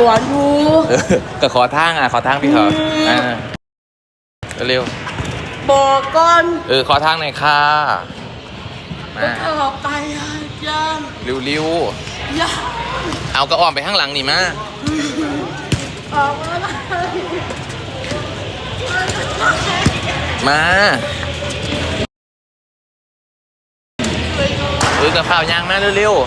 บวนอยู่ เออก็ขอทางอะ ขอทางพี่เขาอ่าเร็วบอกก่อนๆเออ ขอทางหน่อยค่ะมาถ้าเราไปอะย่างเร็วย่างๆเอาก็อ้อมไปข้างหลังนี่มา ออกมาเลยมา เออกับข้าวยางมาเร็วๆ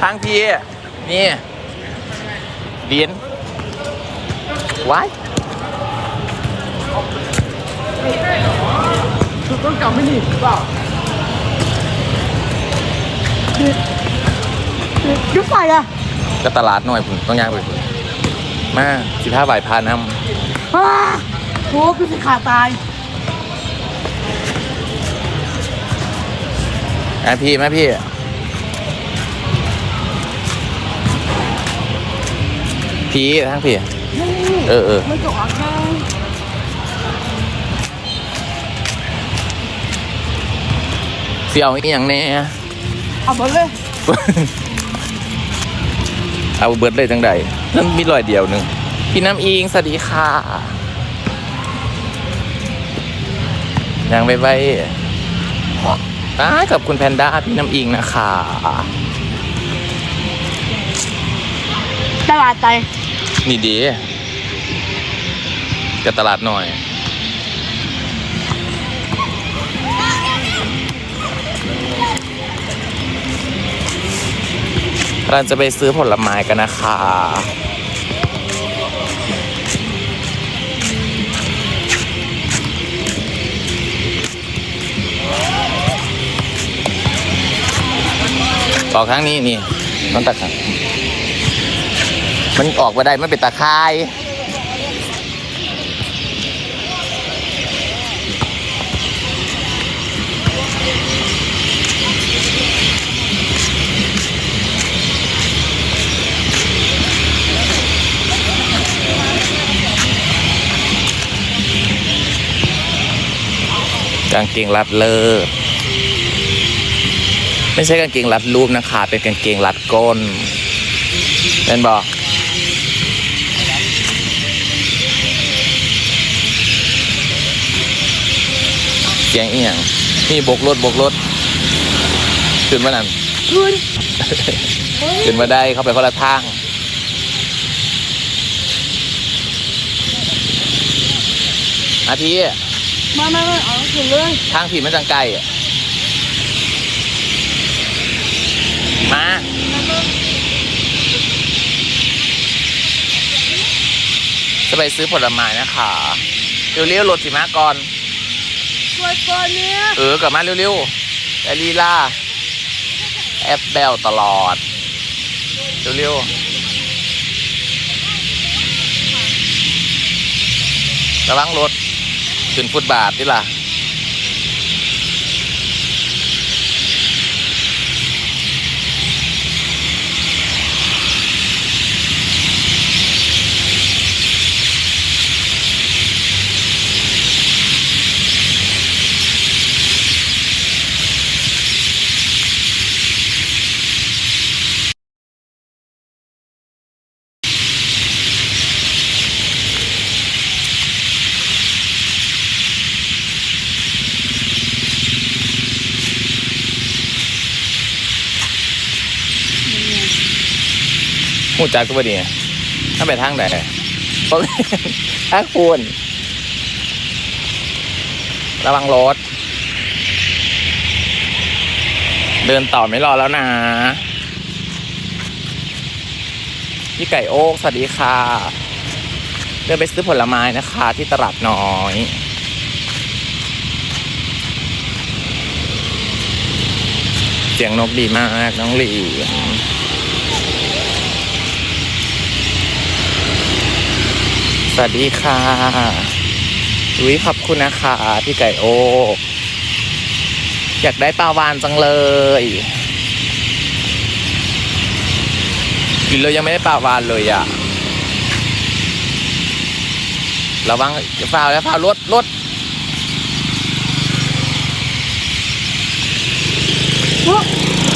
ทางพี่นี่เรียนไว้คือต้องกลับไม่หนีหรือเปล่ายุบไปอะก็ตลาดหน่อยผมต้องยางไปพุ่นมาสิบห้าบาทพานำอ้าโหคือสิขาดตายอะพี่มาพี่ พี่ทั้งพี่เออเออไม่จบอะแค่เสี่ยวอีกอย่างแน่เอาหมดเลย เอาเบิร์ดเลยจังใดนั่นมีรอยเดียวหนึ่งพี่น้ำอิงสวัสดีค่ะยังไปไปอ้ากับคุณแพนด้าพี่น้ำอิงนะคะ ตลาดใจ นี่ดีกับตลาดหน่อย เราจะไปซื้อผลไม้กันนะคะออกทางนี้นี่ต้องตัดครับ มันออกมาได้ไม่เป็นตาคายกางเกงรัดเลิศไม่ใช่กางเกงรัดรูปนะคะ เป็นกางเกงรัดก้นเป็นบอก เสียงอีหยังนี่บกรถบกรถขึ้นมานั่นคืนขึ้นมาได้เข้าไปคนละทางอาทีมาไม่ไม่เอาคืนเลยทางผีมันจังไกลอะมาจะไปซื้อผลไม้นะคะเร็วๆรถสิมาก่อน วยก่านเนี้เออกลับมาเร็วๆแต่ลีล่าแอปเบลตลอด เร็วๆระวังรถขึ้นฟุตบาทนี่ล่ะ หูจักตัวดีถ้าไปทางไหนเพราะทางคูนระวังรถ เดินต่อไม่รอแล้วนะพี่ไก่โอ๊กสวัสดีค่ะ เดินไปซื้อผลไม้นะคะ ที่ตลาดน้อยเสียงนกดีมากน้องหลี วัสดีค่ะอุ้ยขอบคุณนะคะ พี่ไก่โอ อยากได้ปลาวานจังเลยกินเลยยังไม่ได้ปลาวานเลยอะระวังอย่าฟ้าวแล้วฟาวรถรถโอ้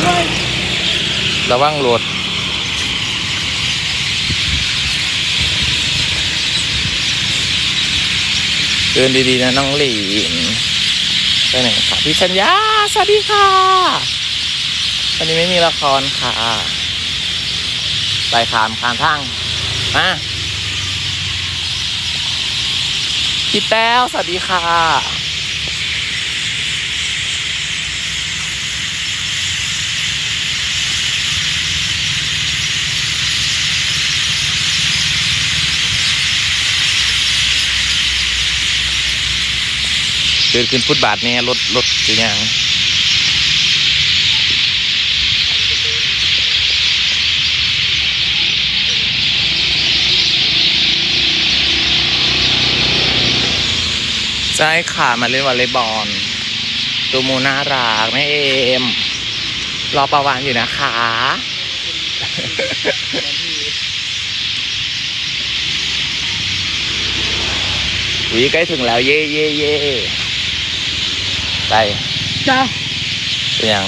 ช่วยระวังรถ เดินดีๆนะน้องหลินไปไหนค่ะพี่ชัญญาสวัสดีค่ะ วันนี้ไม่มีละครค่ะไปขามขามทางมาพี่แต้วสวัสดีค่ะ เดินขึ้นฟุตบาทเนี่ยรถรถจะยังใช่ค่ะมาเล่นวอลเลย์บอลตัวมูน่ารักแม่เอม รอประวานอยู่นะคะวิใกล้ถึงแล้วเย่เย่เย่ ไปจ้าเป็นยัง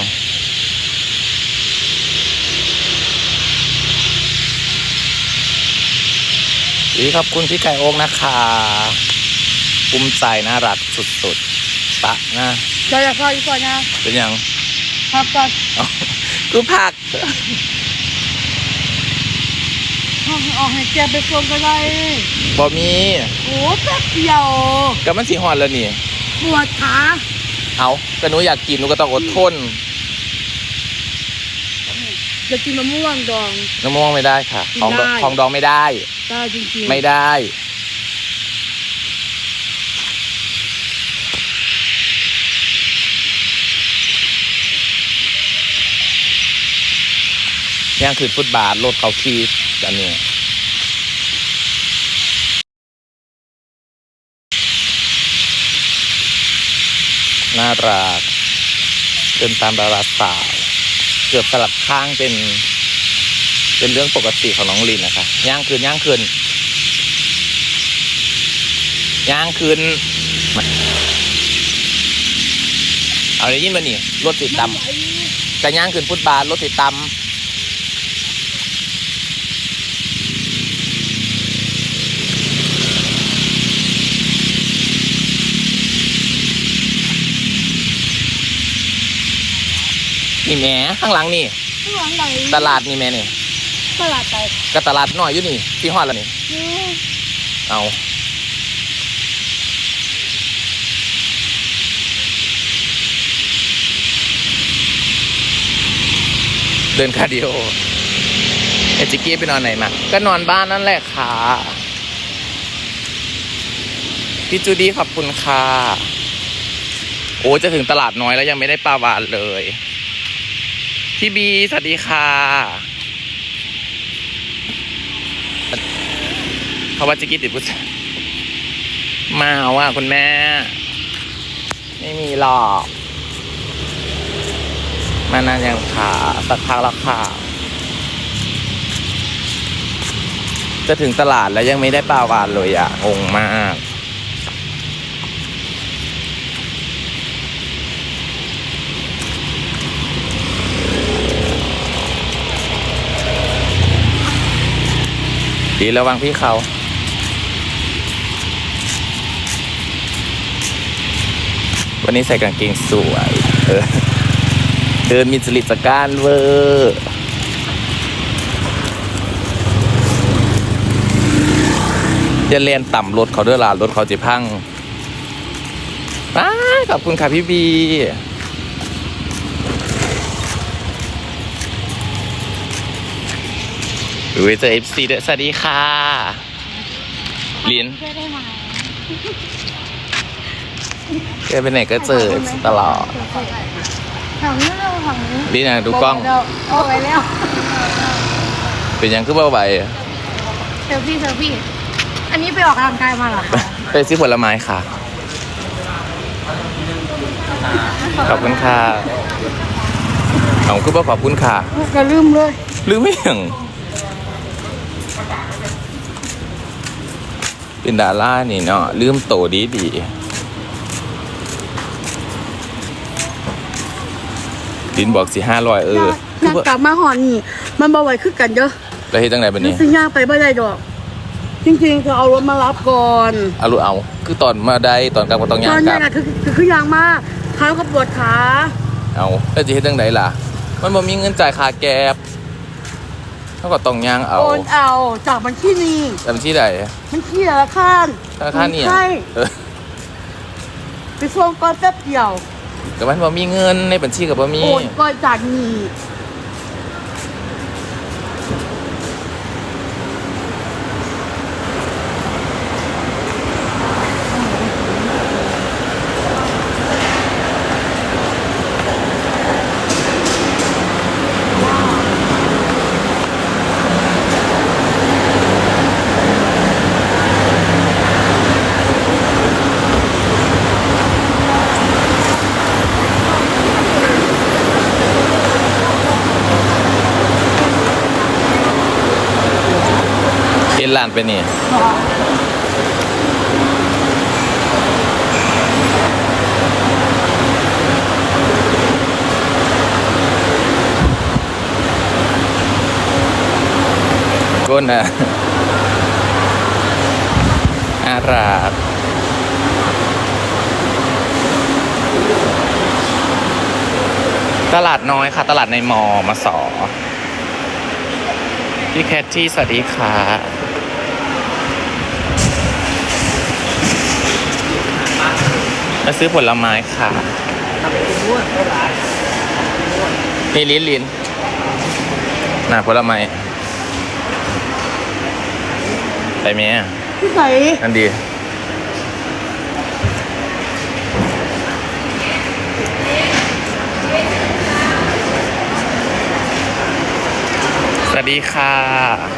วิขอบคุณพี่ไก่โอ๊กนะคะภูมิใจน่ารักสุดๆปะนะจะอยากเข้าอีกก่อนนะเป็นยังพักก่อนเอ้ากูผักเอาออกให้แกไปส่งก็ได้บอมี โอ้แป๊บเดียวก็มันสีหอนแล้วนี่ ปวดขา เอาก็หนูอยากกินหนูก็ต้องอดทนจะกินมะม่วงดอง น้ำม่วงไม่ได้ค่ะ ของดองได้ ของดองไม่ได้ ได้จริงๆไม่ได้ ย่างคือฟุตบาทรถเขาขี่อันนี้ น่ารักเดินตามดาราสาวเกือบสลับข้างเป็น เป็นเรื่องปกติของน้องลินนะคะย่างคืนย่างคืนย่างคืนมาเอาได้ยินมานี่รถติดตำกันย่างคืนฟุตบาทรถติดตำ นี่แหม่ข้างหลังนี่ ข้างหลังไหนตลาดนี่แหม่นี่ตลาดไปก็ตลาดน้อยอยู่นี่ที่ฮอดแล้วนี่อืมเอาเดินคาร์ดิโอเอจิกี้ไปนอนไหนมา ก็นอนบ้านนั่นแหละค่ะ พี่จูดี้ขอบคุณค่ะ โอ้ จะถึงตลาดน้อยแล้วยังไม่ได้ปลาหวานเลย พี่บีสวัสดีค่ะเขาว่าจิกี้ติดผู้ชายมาว่ะคุณแม่ ไม่มีหรอกมานานยังขาสักพักแล้วค่ะ จะถึงตลาดแล้วยังไม่ได้ปลาวานเลยอะงงมาก ดีระวังพี่เขาวันนี้ใส่กางเกงสวยเออเดินมีจริตจักการเวอร์อย่าเลียนต่ำรถเขาด้วยล่ะรถเขาจะพังขอบคุณค่ะพี่บี อุ้ยเจอเอฟซีด้วยสวัสดีค่ะลินช่วยได้ไหมแกไปไหนก็เจอตลอดถังนี้เร็วถังนี้ลินนะดูกล้องเอาไว้แล้วเป็นยังคือเบาใบเซลฟี่เซลฟี่อันนี้ไปออกกำลังกายมาเหรอคะไปซื้อผลไม้ค่ะขอบคุณค่ะเอาคือบ่ขอบคุณค่ะก็ลืมเลยลืมไม่ยัง เป็นดารานี่เนาะลืมโตดีดีลินบอกสิห้าร้อยเออย่างกลับมาหอนี่มันบ่ไหวคือกันเด้อแล้วเฮ็ดจังไดบัดนี่นี้สิย่างไปบ่ได้ดอก จริงๆจะเอารถมารับก่อนเอาลูกเอา คือตอนมาได้ตอนกลับก็ต้องตย่าองนกลันี้บ น่ะคือคือคือยางมากขาก็ปวดขาเอาแล้วจะเฮ็ดจังไดล่ะ มันบ่มีเงินจ่ายค่าแก๊บ เขาก็ต้องย่างเอาโอนเอาจากบัญชีนี้แต่มันที่ใดมันขี้ธนาคารธนาคารนี่อะใช่เออไปส่งก่อนแป๊บเดียวแต่มันบ่มีเงินในบัญชีก็บ่มีโอนก่อนจากนี้ เอ็นล้านไปนี่ก้นอะอาราดตลาดน้อยค่ะ ตลาดในมอมาสอพี่แคทที่สวัสดีค่ะ มาซื้อผลไม้ค่ะนี่ลิ้นลิ้นน่ะผลไม้ได้ไหมอะพี่ใส่อันดีสวัสดีค่ะ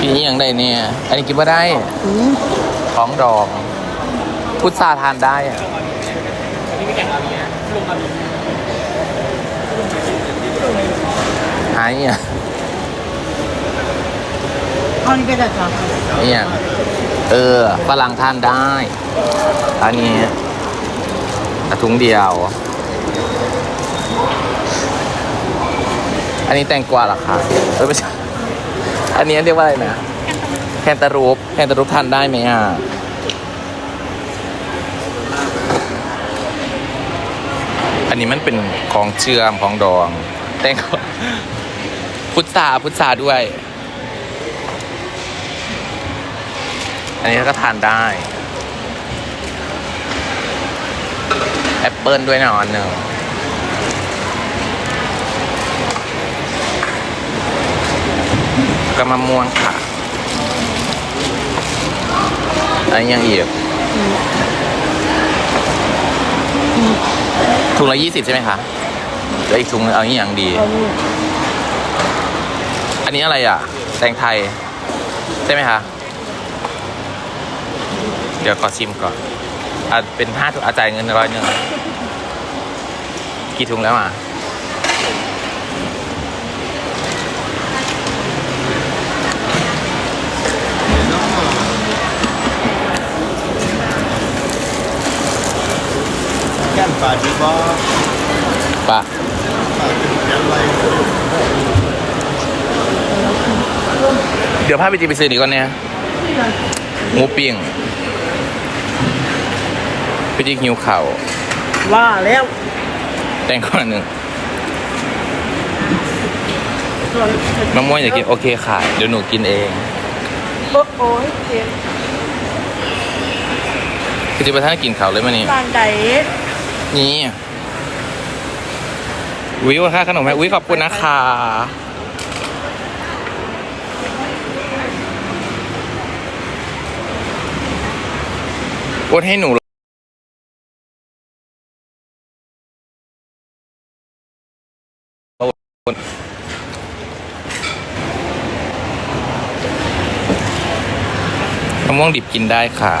ปีนี้ยังได้เนี่ย อันนี้กินว่าได้อืมของดอง พุทราทานได้อะหายเนี่ยเอานี่ก็ได้จ้ะเนี่ยเออฝรั่งทานได้ อันนี้อะถุงเดียว อันนี้แตงกวาเหรอคะเออไม่ใช่ อันนี้เรียกว่าอะไรนะแคนตารูปแคนตารูปทานได้ไหมอะอันนี้มันเป็นของเชื่อมของดอง แตงกวาพุทราพุทราด้วย อันนี้ก็ทานได้ แอปเปิลด้วยนะอันหนึ่ง ก็มะม่วงค่ะอันยังอีกถุงละยี่สิบใช่ไหมคะแล้วอีกถุงเอาอย่างดี อันนี้อะไรอะ แตงไทย ใช่ไหมคะ เดี๋ยวขอชิมก่อนอะเป็นห้าถุงอาจ่ายเงินร้อยหนึ่งกี่ถุงแล้วอะ แก้มปลาดีบ่ ปะยังไงเดี๋ยวพาไปจีไปซื้อดีก่อนเนี่ยหมูปิ้งไปจีหิวเข่าวว่าแล้วแตงก่อนหนึ่งมะม่วงอยากกินโอเคค่ะเดี๋ยวหนูกินเองโอ้โอ้ยเจ็บคือจะไปท่านกินเขาวเลยมานี่บานใดนี่ วิวค่าขนมให้วิขอบคุณนะคะโอนให้หนูมะม่วงดิบกินได้ค่ะ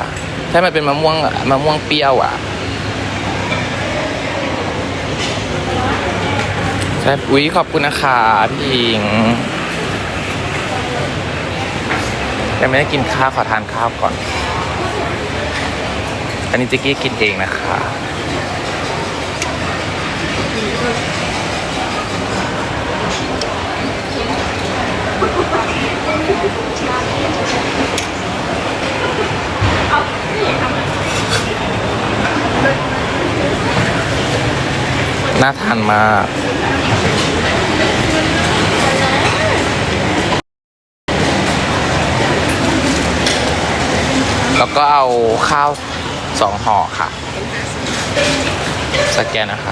ถ้ามันเป็นมะม่วงมะม่วงเปรี้ยวอะ ใช่อุ้ยขอบคุณนะคะพี่หญิงยังไม่ได้กินข้าวขอทานข้าวก่อน อันนี้จิกกี้กินเองนะคะน่าทานมาก เอาข้าวสองห่อค่ะ สแกนนะคะ